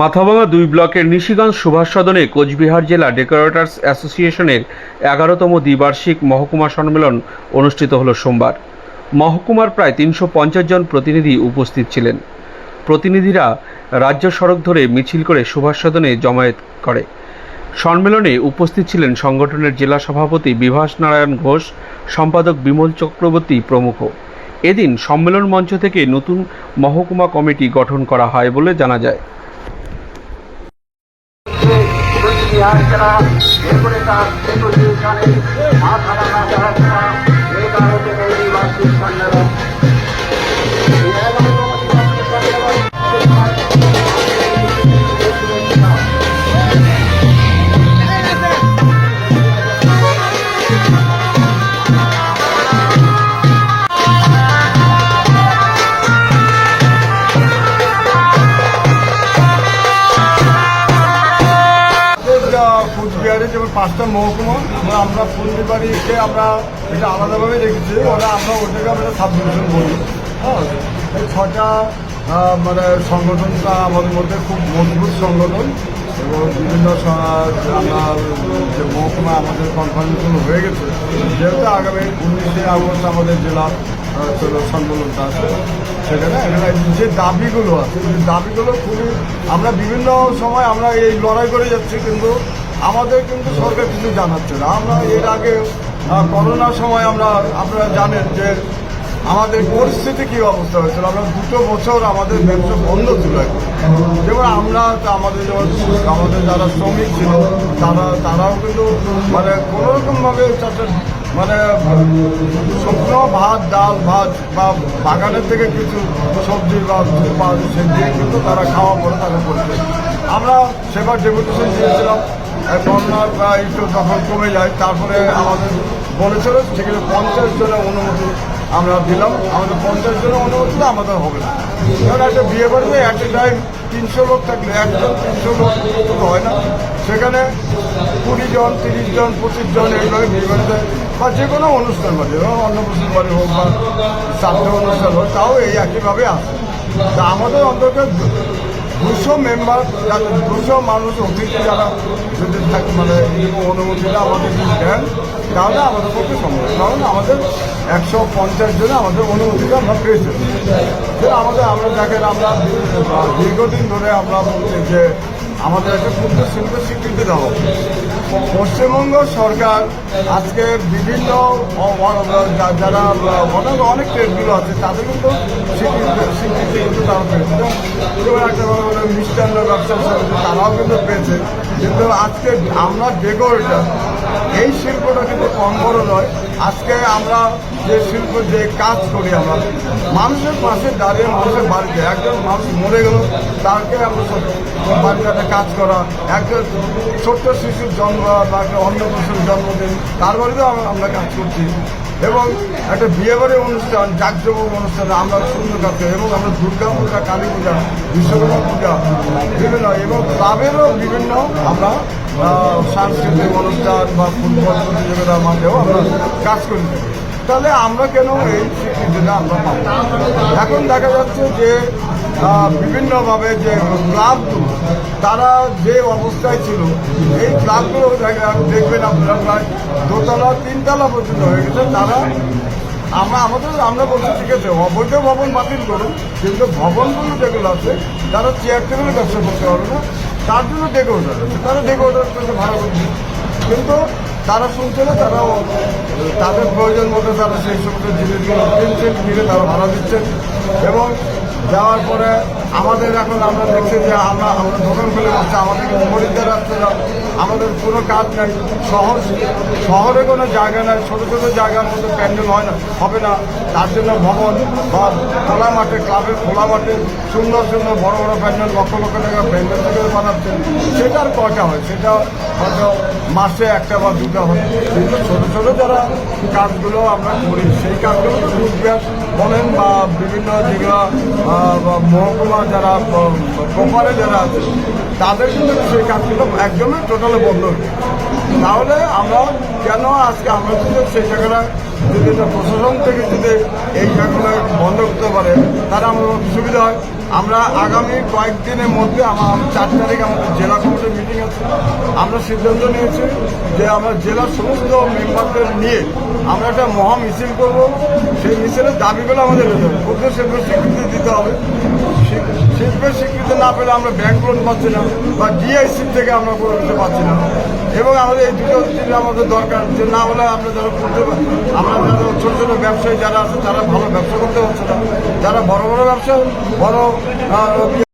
মাথাভাঙা দুই ব্লকের নিশিগঞ্জ সুভাষ সদনে কোচবিহার জেলা ডেকোরেটর্স অ্যাসোসিয়েশনের এগারোতম দ্বিবার্ষিক মহকুমা সম্মেলন অনুষ্ঠিত হল সোমবার। মহকুমার প্রায় তিনশো পঞ্চাশ জন প্রতিনিধি উপস্থিত ছিলেন। প্রতিনিধিরা রাজ্য সড়ক ধরে মিছিল করে সুভাষ সদনে জমায়েত করে। সম্মেলনে উপস্থিত ছিলেন সংগঠনের জেলা সভাপতি বিভাস নারায়ণ ঘোষ, সম্পাদক বিমল চক্রবর্তী প্রমুখ। এদিন সম্মেলন মঞ্চ থেকে নতুন মহকুমা কমিটি গঠন করা হয় বলে জানা যায়। বিহার জেলা এরপরে তার জানে মাথা কোচবিহারে যেমন পাঁচটা মহকুমা আমরা আমরা ফুলবিবাড়িকে আমরা এটা আলাদাভাবে রেখেছি ওরা আমরা ওটাকে আমরা সাব ডিভিশন বলি। হ্যাঁ? ছটা মানে সংগঠনটা আমাদের মধ্যে খুব মজবুত সংগঠন এবং বিভিন্ন আপনার যে মহকুমা আমাদের কনফারেন্সগুলো হয়ে গেছে। যেহেতু আগামী উনিশে আগস্ট আমাদের জেলা আহ, চলো সম্মেলনটা আছে সেখানে যে দাবিগুলো আছে দাবিগুলো খুবই আমরা বিভিন্ন সময় আমরা এই লড়াই করে যাচ্ছি কিন্তু আমাদের কিন্তু সরকার কিছু জানাচ্ছে না। আমরা এর আগে করোনার সময় আমরা, আপনারা জানেন যে আমাদের পরিস্থিতি কী অবস্থা হয়েছিল। আমরা দুটো বছর আমাদের ব্যবসা বন্ধ ছিল যেমন আমরা আমাদের যেমন, আমাদের যারা শ্রমিক ছিল, তারা, তারাও কিন্তু মানে কোনোরকমভাবে চাষের মানে শুকনো ভাত, ডাল, ভাত বা বাগানের থেকে কিছু সবজি বা পাওয়া যায় কিন্তু তারা খাওয়া পরে তারা করছে আমরা সেবার ডেপুটেশন দিয়েছিলাম করোনার বা একটু যখন কমে যায়। তারপরে আমাদের বলেছিল, সেখানে পঞ্চাশ জনের অনুমতি আমরা দিলাম। আমাদের পঞ্চাশ জনের অনুমতি আমাদের হবে না। কারণ একটা বিয়ে বাড়িতে একটা টাইম তিনশো লোক থাকলে, একজন তিনশো লোক হয় না। সেখানে কুড়ি জন, তিরিশ জন, পঁচিশ জন এইভাবে বিয়ে বাড়িতে বা যে কোনো অনুষ্ঠান বাড়ি হোক অন্নপ্রাশন বাড়ি হোক বা শ্রাদ্ধ অনুষ্ঠান হোক, তাও এই একইভাবে আসে তা আমাদের অন্তত দুশো মেম্বার দুশো মানুষ অতিথি যারা যদি থাকে মানে অনুমতি অনুমতিটা আমাদের যদি দেন, তাহলে আমাদের পক্ষে সম্ভব। কারণ আমাদের একশো পঞ্চাশ জনে আমাদের অনুমতিটা আমরা পেয়েছি। আমাদের আমরা দেখেন আমরা দীর্ঘদিন ধরে আমরা যে আমাদের একটা ক্ষুদ্র শিল্প স্বীকৃতি দেওয়া। পশ্চিমবঙ্গ সরকার আজকে বিভিন্ন যারা অনেক অনেক ট্রেডগুলো আছে, তাদের কিন্তু স্বীকৃতি কিন্তু তারা পেয়েছে যেমন একটা মিষ্টান্ন ব্যবসা তারাও কিন্তু পেয়েছে কিন্তু আজকে আমরা ডেকোরেটার এই শিল্পটা কিন্তু কম বড় নয় আজকে আমরা যে শিল্প, যে কাজ করি আমরা, মানুষের পাশে দাঁড়িয়ে মানুষের বাড়িতে, একজন মানুষ মরে গেল, তাকে আমরা বাড়িতে কাজ করা, একজন ছোট্ট শিশুর জন্ম বা অন্য পশুর জন্মদিন তার বাড়িতেও আমরা কাজ করছি। এবং একটা বিয়েবাড়ির অনুষ্ঠান, জাকজমক অনুষ্ঠান, আমরা সুন্দর কাছে, এবং আমরা দুর্গা পূজা, কালী পূজা, বিশ্বকর্মা পূজা, বিভিন্ন, এবং ক্লাবেরও বিভিন্ন আমরা সাংস্কৃতিক অনুষ্ঠান বা ফুটবল প্রতিযোগিতার মাঝেও আমরা কাজ করে। থাকি তাহলে আমরা কেন এই স্বীকৃতিটা আমরা পাবো? এখন দেখা যাচ্ছে যে বিভিন্নভাবে যে ক্লাবগুলো, তারা যে অবস্থায় ছিল, এই ক্লাবগুলো দেখা- দেখবেন আপনারা প্রায় দোতলা, তিনতলা পর্যন্ত হয়ে গেছে। তারা আমরা, আমাদের, আমরা বলছি, ঠিক আছে, অবৈধ ভবন বাতিল করুন, কিন্তু ভবনগুলো যেগুলো আছে, তারা চেয়ার টেবিলে ব্যবসা করতে পারবে না। তার জন্য ডেকে আছে তারা ডেকে ওঠার ভাড়া করছে। কিন্তু তারা শুনছে না, তারাও তাদের প্রয়োজন মতো তারা সেই সমস্ত জিনিসগুলো কিনছেন, কিনে তারা ভাড়া দিচ্ছেন। এবং যাওয়ার পরে আমাদের এখন আমরা দেখছি যে আমরা আমরা দোকান খুলে আমাদের খরিদ্দার আসছে না আমাদের কোনো কাজ নাই। শহর শহরে কোনো জায়গা নাই, ছোটো ছোটো জায়গার মধ্যে প্যান্ডেল হয় না, হবে না। তার জন্য ভবন বা খোলা মাঠে ক্লাবের খোলা মাঠে সুন্দর সুন্দর বড় বড় প্যান্ডেল, লক্ষ লক্ষ টাকা প্যান্ডেল থেকে বানাচ্ছেন। সেটার কয়টা হয়? সেটা হয়তো মাসে একটা বা দুটা হয়। কিন্তু ছোটো ছোটো যারা কাজগুলো আমরা করি, সেই কাজগুলো তো বলেন বা বিভিন্ন যেগুলো মহকুমা যারা প্রপারে যারা আছে তাদের কিন্তু সেই কাজগুলো একদমই টোটালে বন্ধ হয়ে তাহলে আমরা কেন আজকে আমরা যদি সেই জায়গাটা যদি প্রশাসন থেকে যদি এই জায়গাগুলো বন্ধ করতে পারে, তাহলে আমাদের সুবিধা হয়। আমরা আগামী কয়েকদিনের মধ্যে আমার চার তারিখ আমাদের জেলা কমিটির মিটিং আছে। আমরা সিদ্ধান্ত নিয়েছি যে আমরা জেলার সমস্ত মেম্বারদের নিয়ে আমরা একটা মহা মিছিল করব। সেই মিছিলের দাবিগুলো আমাদের ক্ষুদ্র শিল্পের স্বীকৃতি দিতে হবে। শি- শিল্পের স্বীকৃতি না পেলে আমরা ব্যাংক লোন পাচ্ছি না বা ডিআইসি থেকে আমরা কোনো কিছু পাচ্ছি না। এবং আমাদের এই দুটো জিনিস আমাদের দরকার যে না হলে আমরা যারা করতে আমরা যারা ছোটো ছোটো ব্যবসায়ী যারা আছে, তারা ভালো ব্যবসা করতে পারছে না। যারা বড় বড় ব্যবসা, বড়